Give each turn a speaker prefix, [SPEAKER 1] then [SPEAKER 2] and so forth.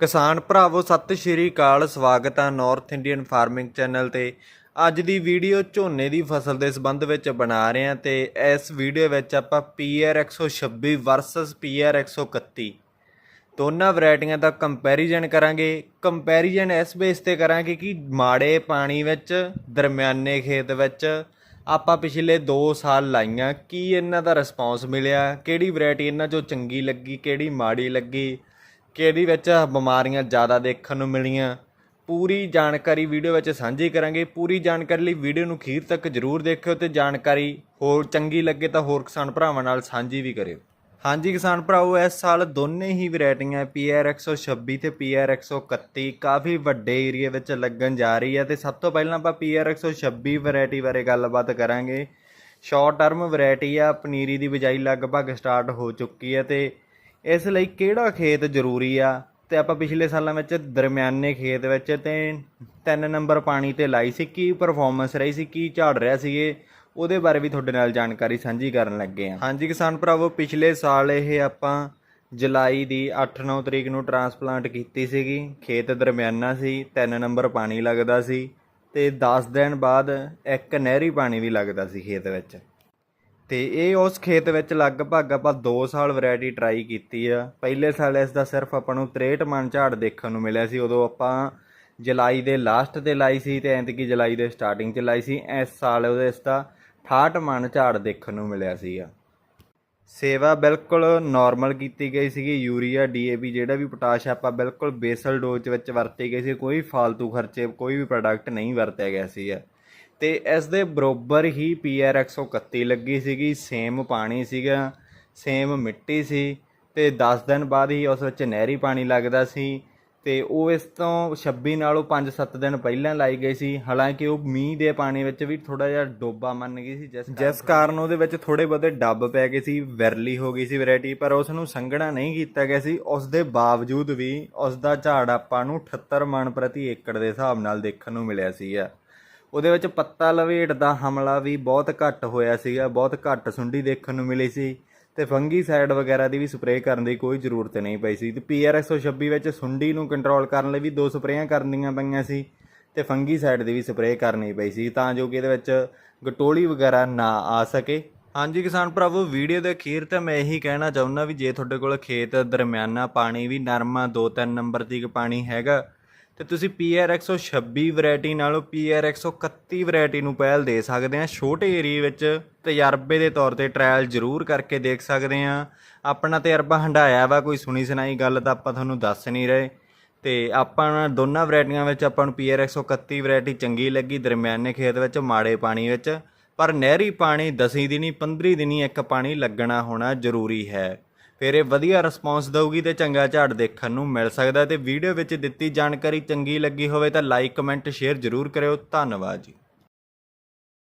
[SPEAKER 1] ਕਿਸਾਨ ਭਰਾਵੋ, ਸਤਿ ਸ਼੍ਰੀ ਅਕਾਲ, ਸਵਾਗਤ ਹੈ ਨਾਰਥ ਇੰਡੀਅਨ ਫਾਰਮਿੰਗ ਚੈਨਲ ਤੇ। ਅੱਜ ਦੀ ਵੀਡੀਓ ਝੋਨੇ ਦੀ ਫਸਲ ਦੇ ਸੰਬੰਧ ਵਿੱਚ ਬਣਾ ਰਹੇ ਹਾਂ ਤੇ ਇਸ ਵੀਡੀਓ ਵਿੱਚ ਆਪਾਂ PR 126 ਵਰਸਸ PR 131 ਦੋਨਾਂ ਵੈਰਾਈਟੀਆਂ ਦਾ ਕੰਪੈਰੀਜ਼ਨ ਕਰਾਂਗੇ। ਕੰਪੈਰੀਜ਼ਨ ਇਸ ਬੇਸ ਤੇ ਕਰਾਂਗੇ ਕਿ ਮਾੜੇ ਪਾਣੀ ਵਿੱਚ, ਦਰਮਿਆਨੇ ਖੇਤ ਵਿੱਚ ਆਪਾਂ ਪਿਛਲੇ 2 ਸਾਲ ਲਾਈਆਂ, ਕੀ ਇਹਨਾਂ ਦਾ ਰਿਸਪੌਂਸ ਮਿਲਿਆ, ਕਿਹੜੀ ਵੈਰਾਈਟੀ ਇਹਨਾਂ ਚੋਂ ਚੰਗੀ ਲੱਗੀ, ਕਿਹੜੀ ਮਾੜੀ ਲੱਗੀ ਕਿ ਕਿਹੜੀ ਵਿੱਚ ਬਿਮਾਰੀਆਂ ਜ਼ਿਆਦਾ ਦੇਖਣ ਨੂੰ ਮਿਲੀਆਂ? ਪੂਰੀ ਜਾਣਕਾਰੀ ਵੀਡੀਓ ਵਿੱਚ ਸਾਂਝੀ ਕਰਾਂਗੇ। ਪੂਰੀ ਜਾਣਕਾਰੀ ਲਈ ਵੀਡੀਓ ਨੂੰ ਅਖੀਰ ਤੱਕ ਜਰੂਰ ਦੇਖਿਓ ਤੇ ਜਾਣਕਾਰੀ ਹੋਰ ਚੰਗੀ ਲੱਗੇ ਤਾਂ ਹੋਰ ਕਿਸਾਨ ਭਰਾਵਾਂ ਨਾਲ ਸਾਂਝੀ ਵੀ ਕਰਿਓ। ਹਾਂਜੀ ਕਿਸਾਨ ਭਰਾਓ ਇਸ ਸਾਲ ਦੋਨੇ ਹੀ ਵੈਰਾਈਟੀਆਂ PR 126 ਤੇ PR 131 ਕਾਫੀ ਵੱਡੇ ਏਰੀਆ ਵਿੱਚ ਲੱਗਣ ਜਾ ਰਹੀ ਹੈ ਤੇ ਸਭ ਤੋਂ ਪਹਿਲਾਂ ਆਪਾਂ PR 126 ਵੈਰਾਈਟੀ ਬਾਰੇ ਗੱਲਬਾਤ ਕਰਾਂਗੇ। ਸ਼ਾਰਟ ਟਰਮ ਵੈਰਾਈਟੀ ਆ, ਪਨੀਰੀ ਦੀ ਬਿਜਾਈ ਲਗਭਗ ਸਟਾਰਟ ਹੋ ਚੁੱਕੀ ਹੈ ਤੇ ਇਸ ਲਈ ਕਿਹੜਾ ਖੇਤ ਜ਼ਰੂਰੀ ਆ? ਤੇ ਆਪਾਂ ਪਿਛਲੇ ਸਾਲਾਂ ਵਿੱਚ ਦਰਮਿਆਨੇ ਖੇਤ ਵਿੱਚ ਤੇ 3 ਨੰਬਰ ਪਾਣੀ ਤੇ ਲਾਈ ਸੀ, ਕੀ ਪਰਫਾਰਮੈਂਸ ਰਹੀ ਸੀ, ਕੀ ਝਾੜ ਰਿਹਾ ਸੀਗੇ ਉਹਦੇ ਬਾਰੇ ਵੀ ਤੁਹਾਡੇ ਨਾਲ ਜਾਣਕਾਰੀ ਸਾਂਝੀ ਕਰਨ ਲੱਗੇ ਹਾਂ। ਹਾਂਜੀ ਕਿਸਾਨ ਭਰਾਵੋ, ਪਿਛਲੇ ਸਾਲ ਇਹ ਆਪਾਂ ਜੁਲਾਈ ਦੀ 8-9 ਤਰੀਕ ਨੂੰ ਟਰਾਂਸਪਲਾਂਟ ਕੀਤੀ ਸੀਗੀ। ਖੇਤ ਦਰਮਿਆਨਾ ਸੀ 3 ਨੰਬਰ ਪਾਣੀ ਲੱਗਦਾ ਸੀ ਤੇ 10 ਦਿਨ ਬਾਅਦ ਇੱਕ ਨਹਿਰੀ ਪਾਣੀ ਵੀ ਲੱਗਦਾ ਸੀ ਖੇਤ ਵਿੱਚ। ਤੇ ਇਹ ਉਸ ਖੇਤ ਵਿੱਚ ਲਗਭਗ ਆਪਾਂ 2 ਸਾਲ ਵੈਰਾਈਟੀ ਟਰਾਈ ਕੀਤੀ ਆ। ਪਹਿਲੇ ਸਾਲ ਇਸ ਦਾ ਸਿਰਫ ਆਪਾਂ ਨੂੰ 63 ਮਣ ਝਾੜ ਦੇਖਣ ਨੂੰ ਮਿਲਿਆ ਸੀ, ਉਦੋਂ ਆਪਾਂ ਜੁਲਾਈ ਦੇ ਲਾਸਟ ਤੇ ਲਾਈ ਸੀ ਤੇ ਐਂਤਕੀ ਜੁਲਾਈ ਦੇ ਸਟਾਰਟਿੰਗ 'ਚ ਲਾਈ ਸੀ। ਇਸ ਸਾਲ ਉਹਦੇ ਇਸ ਦਾ 68 ਮਣ ਝਾੜ ਦੇਖਣ ਨੂੰ ਮਿਲਿਆ ਸੀਗਾ। ਸੇਵਾ ਬਿਲਕੁਲ ਨਾਰਮਲ ਕੀਤੀ ਗਈ ਸੀਗੀ। ਯੂਰੀਆ ਡੀਏਪੀ ਜਿਹੜਾ ਵੀ ਪੋਟਾਸ਼ ਆਪਾਂ ਬਿਲਕੁਲ ਬੇਸਲ ਡੋਜ਼ ਵਿੱਚ ਵਰਤੀ ਗਈ ਸੀ। ਕੋਈ ਫालतू ਖਰਚੇ, ਕੋਈ ਵੀ ਪ੍ਰੋਡਕਟ ਨਹੀਂ ਵਰਤਿਆ ਗਿਆ ਸੀਗਾ। ਤੇ ਇਸ ਦੇ ਬਰੋਬਰ ਹੀ PR 131 ਲੱਗੀ ਸੀਗੀ, ਸੇਮ ਪਾਣੀ ਸੀਗਾ, ਸੇਮ ਮਿੱਟੀ ਸੀ ਤੇ 10 ਦਿਨ ਬਾਅਦ ਹੀ ਉਸ ਵਿੱਚ ਨਹਿਰੀ ਪਾਣੀ ਲੱਗਦਾ ਸੀ ਤੇ ਉਹ ਇਸ ਤੋਂ 26 ਨਾਲੋਂ 5-7 ਦਿਨ ਪਹਿਲਾਂ ਲਾਈ ਗਈ ਸੀ। ਹਾਲਾਂਕਿ ਉਹ ਮੀਂਹ ਦੇ ਪਾਣੀ ਵਿੱਚ ਵੀ ਥੋੜਾ ਜਿਹਾ ਡੋਬਾ ਮੰਨ ਗਈ ਸੀ, ਜਿਸ ਜਿਸ ਕਾਰਨ ਉਹਦੇ ਵਿੱਚ ਥੋੜੇ ਬਹੁਤੇ ਡੱਬ ਪੈ ਗਏ ਸੀ, ਵਿਰਲੀ ਹੋ ਗਈ ਸੀ ਵੈਰਾਈਟੀ, ਪਰ ਉਸ ਨੂੰ ਸੰਘਣਾ ਨਹੀਂ ਕੀਤਾ ਗਿਆ ਸੀ। ਉਸ ਦੇ ਬਾਵਜੂਦ ਵੀ ਉਸ ਦਾ ਝਾੜ ਆਪਾਂ ਨੂੰ 78 ਮਣ ਪ੍ਰਤੀ ਏਕੜ ਦੇ ਹਿਸਾਬ ਨਾਲ ਦੇਖਣ ਨੂੰ ਮਿਲਿਆ ਸੀਗਾ। ਉਹਦੇ ਵਿੱਚ ਪੱਤਾ ਲਵੇਟ ਦਾ ਹਮਲਾ ਵੀ ਬਹੁਤ ਘੱਟ ਹੋਇਆ ਸੀਗਾ, ਬਹੁਤ ਘੱਟ ਸੁੰਡੀ ਦੇਖਣ ਨੂੰ ਮਿਲੀ ਸੀ ਤੇ ਫੰਗੀਸਾਈਡ ਵਗੈਰਾ ਦੀ ਵੀ ਸਪਰੇਅ ਕਰਨ ਦੀ ਕੋਈ ਜ਼ਰੂਰਤ ਨਹੀਂ ਪਈ ਸੀ। ਤੇ PR 126 ਵਿੱਚ ਸੁੰਡੀ ਨੂੰ ਕੰਟਰੋਲ ਕਰਨ ਲਈ ਵੀ ਦੋ ਸਪਰੇਆਂ ਕਰਨੀਆਂ ਪਈਆਂ ਸੀ ਤੇ ਫੰਗੀਸਾਈਡ ਦੀ ਵੀ ਸਪਰੇਅ ਕਰਨੀ ਪਈ ਸੀ ਤਾਂ ਜੋ ਕਿ ਇਹਦੇ ਵਿੱਚ ਗਟੋਲੀ ਵਗੈਰਾ ਨਾ ਆ ਸਕੇ। ਹਾਂਜੀ ਕਿਸਾਨ ਭਰਾਵੋ, ਵੀਡੀਓ ਦੇ ਅਖੀਰ ਤੇ ਮੈਂ ਇਹੀ ਕਹਿਣਾ ਚਾਹੁੰਦਾ ਵੀ ਜੇ ਤੁਹਾਡੇ ਕੋਲ ਖੇਤ ਦਰਮਿਆਨਾ ਪਾਣੀ ਵੀ ਨਰਮਾ 2-3 ਨੰਬਰ ਦੀ ਪਾਣੀ ਹੈਗਾ ਤੇ ਤੁਸੀਂ PR 126 ਵੈਰਾਈਟੀ ਨਾਲੋਂ PR 131 ਵੈਰਾਈਟੀ ਨੂੰ ਪਹਿਲ ਦੇ ਸਕਦੇ ਆ ਛੋਟੇ ਏਰੀਆ ਵਿੱਚ ਤਜਰਬੇ ਦੇ ਤੌਰ ਤੇ ਟ੍ਰਾਇਲ ਜ਼ਰੂਰ ਕਰਕੇ ਦੇਖ ਸਕਦੇ ਆ ਆਪਣਾ ਤਜਰਬਾ ਹੰਡਾਇਆ ਵਾ, ਕੋਈ ਸੁਣੀ ਸੁਣਾਈ ਗੱਲ ਤਾਂ ਆਪਾਂ ਤੁਹਾਨੂੰ ਦੱਸ ਨਹੀਂ ਰਹੇ। ਤੇ ਆਪਾਂ ਦੋਨਾਂ ਵੈਰਾਈਟੀਆਂ ਵਿੱਚ ਆਪਾਂ ਨੂੰ PR 131 ਵੈਰਾਈਟੀ ਚੰਗੀ ਲੱਗੀ ਦਰਮਿਆਨੇ ਖੇਤ ਵਿੱਚ, ਮਾੜੇ ਪਾਣੀ ਵਿੱਚ। ਪਰ ਨਹਿਰੀ ਪਾਣੀ 10 ਦਿਨੀ 15 ਦਿਨੀ ਇੱਕ ਪਾਣੀ ਲੱਗਣਾ ਹੋਣਾ ਜ਼ਰੂਰੀ ਹੈ। ਫਿਰ ਇਹ ਵਧੀਆ ਰਿਸਪੌਂਸ ਦਊਗੀ ਤੇ ਚੰਗਾ ਝਾੜ ਦੇਖਣ ਨੂੰ ਮਿਲ ਸਕਦਾ ਤੇ ਵੀਡੀਓ ਵਿੱਚ ਦਿੱਤੀ ਜਾਣਕਾਰੀ ਚੰਗੀ ਲੱਗੀ ਹੋਵੇ ਤਾਂ ਲਾਈਕ ਕਮੈਂਟ ਸ਼ੇਅਰ ਜ਼ਰੂਰ ਕਰਿਓ। ਧੰਨਵਾਦ ਜੀ।